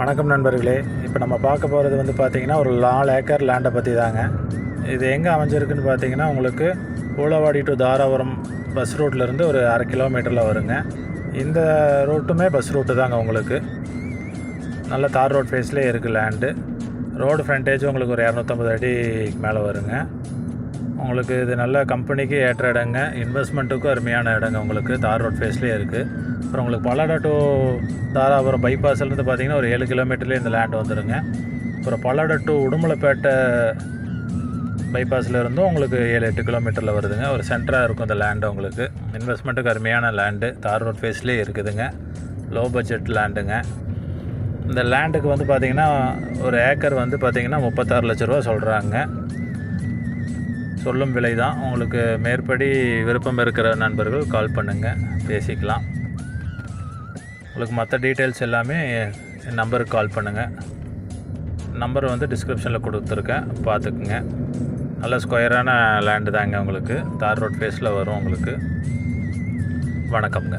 வணக்கம் நண்பர்களே. இப்போ நம்ம பார்க்க போகிறது வந்து பார்த்திங்கன்னா ஒரு நாலு ஏக்கர் லேண்டை பற்றி தாங்க இது எங்கே அமைஞ்சிருக்குன்னு பார்த்தீங்கன்னா உங்களுக்கு பூலவாடி டு தாராபுரம் பஸ் ரூட்லேருந்து ஒரு அரை கிலோமீட்டரில் வருங்க. இந்த ரூட்டுமே பஸ் ரூட்டு தாங்க உங்களுக்கு. நல்ல தார் ரோட் ஃபேஸ்லேயே இருக்குது லேண்டு ரோடு ஃப்ரண்டேஜ் உங்களுக்கு ஒரு இரநூத்தம்பது அடி மேலே வருங்க. உங்களுக்கு இது நல்ல கம்பெனிக்கு ஏற்ற இடங்க. இன்வெஸ்ட்மெண்ட்டுக்கும் அருமையான இடங்க உங்களுக்கு. தார் ரோட் ஃபேஸ்லேயே இருக்குது அப்புறம் உங்களுக்கு பல்லடா டு தாராபுரம் பைபாஸ்லேருந்து பார்த்தீங்கன்னா ஒரு ஏழு கிலோமீட்டர்லேயே இந்த லேண்ட் வந்துடுங்க அப்புறம் பல்லடா டு உடுமலைப்பேட்டை பைபாஸில் இருந்தும் உங்களுக்கு ஏழு எட்டு கிலோமீட்டரில் வருதுங்க. ஒரு சென்டராக இருக்கும் இந்த லேண்டு உங்களுக்கு. இன்வெஸ்ட்மெண்ட்டுக்கு அருமையான லேண்டு தார் ரோட் ஃபேஸ்லேயே இருக்குதுங்க. லோ பட்ஜெட் லேண்டுங்க இந்த லேண்டுக்கு வந்து பார்த்திங்கன்னா ஒரு ஏக்கர் வந்து பார்த்திங்கன்னா முப்பத்தாறு லட்ச ரூபா சொல்கிறாங்க சொல்லும் விலை தான் உங்களுக்கு மேற்படி விருப்பம் இருக்கிற நண்பர்கள் கால் பண்ணுங்கள் பேசிக்கலாம். உங்களுக்கு மற்ற டீட்டெயில்ஸ் எல்லாமே என் நம்பருக்கு கால் பண்ணுங்கள் நம்பர் வந்து டிஸ்கிரிப்ஷனில் கொடுத்துருக்கேன். பார்த்துக்குங்க. நல்ல ஸ்கொயரான லேண்டு தாங்க உங்களுக்கு. தார் ரோட் ஃபேஸில் வரும் உங்களுக்கு. வணக்கம்ங்க.